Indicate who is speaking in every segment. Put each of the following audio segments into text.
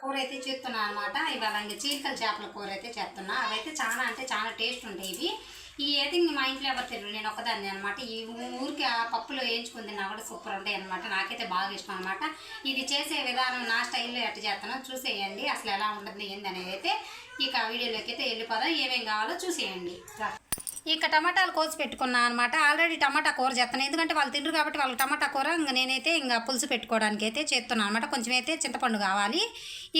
Speaker 1: కూర అయితే చేస్తున్నా అనమాట ఇవాళ ఇంకా చీలికల చేపల కూర అయితే చేస్తున్నా. అవైతే చాలా అంటే చాలా టేస్ట్ ఉంటాయి ఇవి. ఈ అయితే మా ఇంట్లో ఎవరు తెలియదు నేను ఒక్కదాన్ని అనమాట ఈ ఊరికి ఆ పప్పులో వేయించుకుంది నా కూడా సూపర్ ఉంటాయి అనమాట నాకైతే బాగా ఇష్టం అనమాట ఇది చేసే విధానం నా స్టైల్లో ఎట్ట చేస్తానో చూసేయండి. అసలు ఎలా ఉంటుంది ఏంది అనేది అయితే ఇక వీడియోలోకి అయితే వెళ్ళిపోదాం. ఏమేం కావాలో చూసేయండి. ఇక టమాటాలు కోసి పెట్టుకున్నాను అనమాట ఆల్రెడీ టమాటా కూర చేస్తాను ఎందుకంటే వాళ్ళు తింటారు కాబట్టి వాళ్ళకి టమాటా కూర ఇంకా నేనైతే ఇంకా పులుసు పెట్టుకోవడానికి అయితే చేస్తున్నాను అనమాట కొంచెం అయితే చింతపండు కావాలి.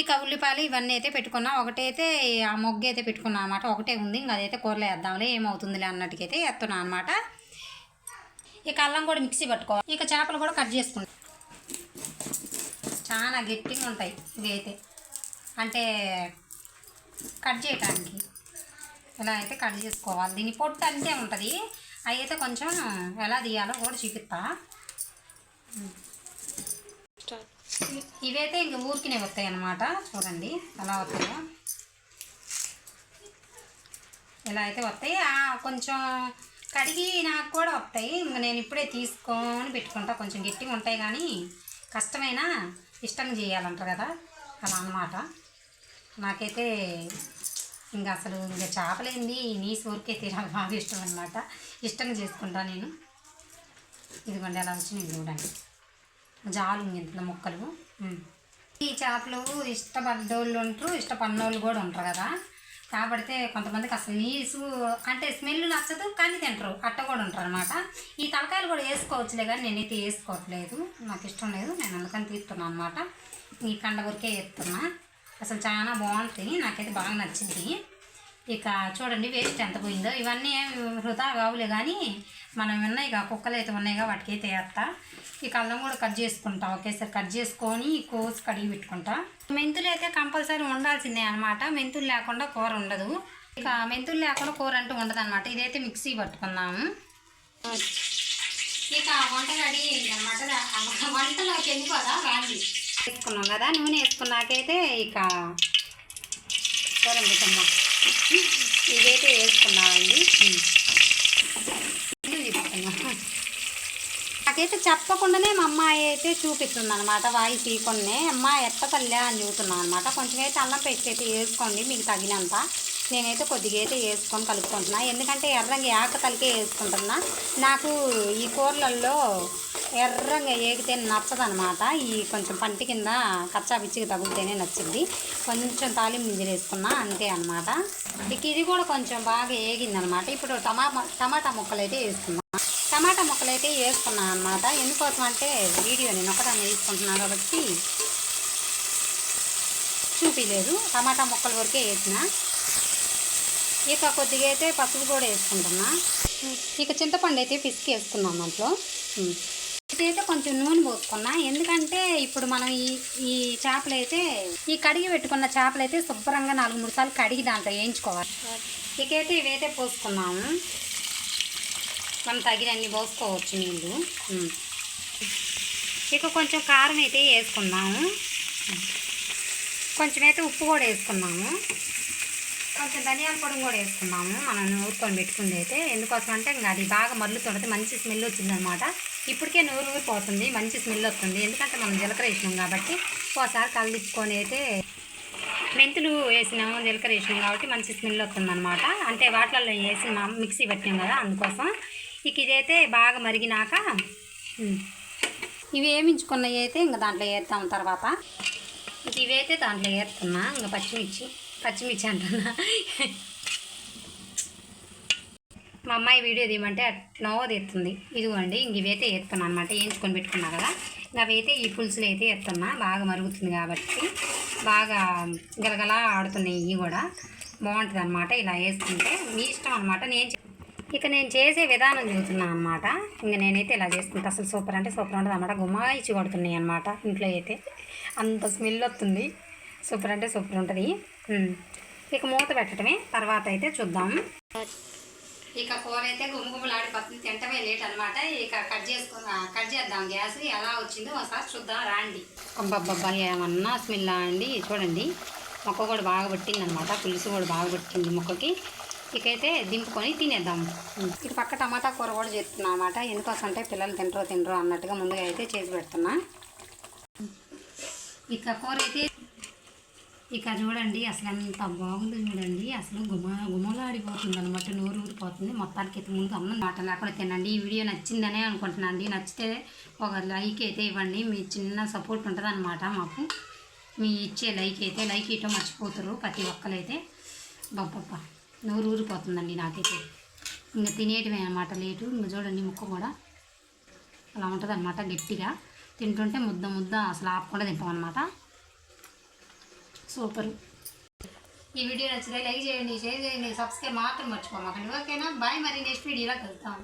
Speaker 1: ఇక ఉల్లిపాయలు ఇవన్నీ అయితే పెట్టుకున్నా. ఒకటైతే ఆ మొగ్గు అయితే పెట్టుకున్నాను అనమాట ఒకటే ఉంది. ఇంకా అదైతే కూరలో వేద్దాంలే ఏమవుతుందిలే అన్నట్టుకైతే వేస్తున్నాను అనమాట ఇక అల్లం కూడా మిక్సీ పట్టుకోవాలి. ఇక చేపలు కూడా కట్ చేసుకుంటాం. చాలా గట్టిగా ఉంటాయి ఇవి అయితే అంటే కట్ చేయటానికి. ఇలా అయితే కట్ చేసుకోవాలి. దీని పొట్టు అంతే ఉంటుంది. అవి అయితే కొంచెం ఎలా తీయాలో కూడా చూపిస్తా. ఇవైతే ఇంక ఊరికినే వస్తాయి అన్నమాట. చూడండి ఎలా వస్తాయో. ఇలా అయితే వస్తాయి. కొంచెం కడిగి నాకు కూడా వస్తాయి. ఇంకా నేను ఇప్పుడే తీసుకొని పెట్టుకుంటా. కొంచెం గట్టిగా ఉంటాయి కానీ కష్టమైనా ఇష్టం చేయాలంటారు కదా. అలా అన్నమాట. నాకైతే ఇంకా అసలు ఇంకా చేపలేంది. నీసు ఊరికే నాకు బాగా ఇష్టం అనమాట ఇష్టంగా చేసుకుంటా నేను. ఇదిగోండి ఎలా వచ్చినాయి చూడండి. జాలు ఇంత మొక్కలు. ఈ చేపలు ఇష్టపడ్డోళ్ళు ఉంటారు ఇష్టపడినోళ్ళు కూడా ఉంటారు కదా. కాబట్టి కొంతమందికి అసలు నీసు అంటే స్మెల్ నచ్చదు కానీ తింటారు. అట్ట కూడా ఉంటారు అనమాట ఈ తలకాయలు కూడా వేసుకోవచ్చులే కానీ నేనైతే వేసుకోవట్లేదు. నాకు ఇష్టం లేదు. నేను అందుకని తీస్తున్నాను అనమాట ఈ కండ వరకే వేస్తున్నా అసలు చాలా బాగుంటుంది నాకైతే బాగా నచ్చింది. ఇక చూడండి వేస్ట్ ఎంత పోయిందో. ఇవన్నీ వృధా కావులే కానీ మనం ఉన్నాయిగా కుక్కలు అయితే ఉన్నాయిగా వాటికి అయితే వేస్తా ఈ కళ్ళం కూడా కట్ చేసుకుంటా. ఒకేసారి కట్ చేసుకొని కోసి కడిగి పెట్టుకుంటా. మెంతులు అయితే కంపల్సరీ ఉండాల్సిందే అనమాట మెంతులు లేకుండా కూర ఉండదు. ఇక మెంతులు లేకుండా కూర అంటూ ఉండదు అనమాట ఇదైతే మిక్సీ పట్టుకుందాము. ఇక వంట రెడీ అనమాట వంటలోకి వెళ్ళిపోదా రాండి. వేసుకున్నాం కదా నూనె వేసుకున్నాకైతే ఇక చూడండి కమ్మా ఇవైతే వేసుకున్నామండి నాకైతే చెప్పకుండానే మా అమ్మాయి అయితే చూపిస్తుంది అనమాట వాయి ఇవ్వకుండానే అమ్మ ఎట్ట అని చూస్తున్నాను అనమాట కొంచెం అయితే అల్లం పేస్ట్ అయితే వేసుకోండి మీకు తగినంత. నేనైతే కొద్దిగా అయితే వేసుకొని కలుపుకుంటున్నా. ఎందుకంటే ఎర్రంగా ఏక తలకే వేసుకుంటున్నా. నాకు ఈ కూరలలో ఎర్రంగా ఏగితే నచ్చదనమాట. ఈ కొంచెం పంటి కింద కచ్చా పిచ్చికి తగులుతేనే నచ్చింది కొంచెం తాలింపు గింజలు వేసుకున్నా అంతే అనమాట ఇక ఇది కూడా కొంచెం బాగా ఏగిందనమాట. ఇప్పుడు టమా టమాటా ముక్కలు అయితే వేసుకున్నా టమాటా ముక్కలు అయితే వేసుకున్నాను అనమాట ఎందుకోసం అంటే వీడియో నేను ఒకదాన్ని వేసుకుంటున్నాను కాబట్టి చూపించలేదు టమాటా ముక్కల వరకే వేసిన. ఇక కొద్దిగా అయితే పసుపు కూడా వేసుకుంటున్నా. ఇక చింతపండు అయితే పిసికి వేసుకున్నాం దాంట్లో. ఇదైతే కొంచెం నూనె పోసుకున్నా. ఎందుకంటే ఇప్పుడు మనం ఈ ఈ చేపలు అయితే ఈ కడిగి పెట్టుకున్న చేపలు అయితే శుభ్రంగా నాలుగు మూడు సార్లు కడిగి దాంట్లో వేయించుకోవాలి. ఇకైతే ఇవైతే పోసుకున్నాము. మనం తగినన్ని పోసుకోవచ్చు నీళ్ళు. ఇక కొంచెం కారం అయితే వేసుకున్నాము. కొంచెం అయితే ఉప్పు కూడా వేసుకున్నాము. కొంచెం ధనియాల పొడి కూడా వేసుకున్నాము. మనం నూరుకొని పెట్టుకుంది అయితే. ఎందుకోసం అంటే ఇంకా అది బాగా మరుగుతుంటుంది మంచి స్మెల్ వచ్చిందనమాట. ఇప్పటికే నూరు ఊరిపోతుంది మంచి స్మెల్ వస్తుంది. ఎందుకంటే మనం జీలకర్ర వేసినాం కాబట్టి ఒకసారి కలిపించుకొని అయితే మెంతులు వేసినాము జీలకర్ర వేసినాం కాబట్టి మంచి స్మెల్ వస్తుంది అనమాట అంటే వాటిలలో వేసి మా మిక్సీ పెట్టినాం కదా అందుకోసం. ఇక ఇదైతే బాగా మరిగినాక ఇవి వేయించుకున్నవి అయితే ఇంకా దాంట్లో వేస్తాం తర్వాత. ఇంక ఇవైతే దాంట్లో వేస్తున్నా ఇంకా పచ్చిమిర్చి పచ్చిమిర్చి అంటున్నా. మా అమ్మాయి వీడియో తీయమంటే అట్లా తీస్తుంది ఇదిగోండి ఇంక ఇవైతే వేస్తున్నాను అనమాట వేయించుకొని పెట్టుకున్నా కదా. ఇంకా అవైతే ఈ పులుసులు అయితే ఎత్తున్నా. బాగా మరుగుతుంది కాబట్టి బాగా గలగలా ఆడుతున్నాయి ఇవి కూడా. బాగుంటుంది అనమాట ఇలా వేసుకుంటే. మీ ఇష్టం అనమాట నేను ఇక నేను చేసే విధానం చూస్తున్నాను అనమాట ఇంక నేనైతే ఇలా చేసుకుంటా. అసలు సూపర్ అంటే సూపర్ ఉంటుంది అనమాట గుమ్మాయిచ్చి కొడుతున్నాయి అనమాట ఇంట్లో అయితే. అంత స్మెల్ వస్తుంది. సూపర్ అంటే సూపర్ ఉంటుంది. ఇక మూత పెట్టడమే. తర్వాత అయితే చూద్దాం. ఇక కూర అయితే గుమ్మగుమ్మలాడిపోతుంది తింటమే లేట్ అనమాట ఇక కట్ చేసుకో కట్ చేద్దాం గ్యాస్ ఎలా వచ్చిందో ఒకసారి చూద్దాం రాండి. అబ్బబ్బబ్బా ఏమన్నా స్మెల్ అండి? చూడండి మొక్క కూడా బాగా పట్టింది అనమాట పులుసు కూడా బాగా పట్టింది మొక్కకి. ఇకైతే దింపుకొని తినేద్దాం. ఇక పక్క టమాటా కూర కూడా చేస్తున్నా అనమాట ఎందుకోసం అంటే పిల్లలు తింటారో తినరో అన్నట్టుగా ముందుగా అయితే చేసి పెడుతున్నా. ఇక కూర అయితే ఇక చూడండి అసలు ఎంత బాగుందో చూడండి. అసలు గుమ గుమలాడిపోతుంది అనమాట నోరు ఊరిపోతుంది మొత్తానికి అయితే ముందు అమ్మ మాట లేకుండా తినండి. ఈ వీడియో నచ్చిందనే అనుకుంటున్నాను అండి నచ్చితే ఒక లైక్ అయితే ఇవ్వండి. మీ చిన్న సపోర్ట్ ఉంటుంది అనమాట మాకు. మీ ఇచ్చే లైక్ అయితే లైక్ ఇవ్వటం మర్చిపోతారు ప్రతి ఒక్కరైతే బాబ్బా నోరు ఊరిపోతుందండి నాకైతే. ఇంకా తినేయటమే అనమాట లేటు. ఇంకా చూడండి ముక్క కూడా అలా ఉంటుంది అనమాట గట్టిగా. తింటుంటే ముద్ద ముద్ద అసలు ఆపకుండా తింటాం అనమాట సూపర్. ఈ వీడియో నచ్చితే లైక్ చేయండి షేర్ చేయండి సబ్స్క్రైబ్ మాత్రం మర్చిపోమాకండి. ఓకేనా? బాయ్ మరి నెక్స్ట్ వీడియోలో కలుద్దాం.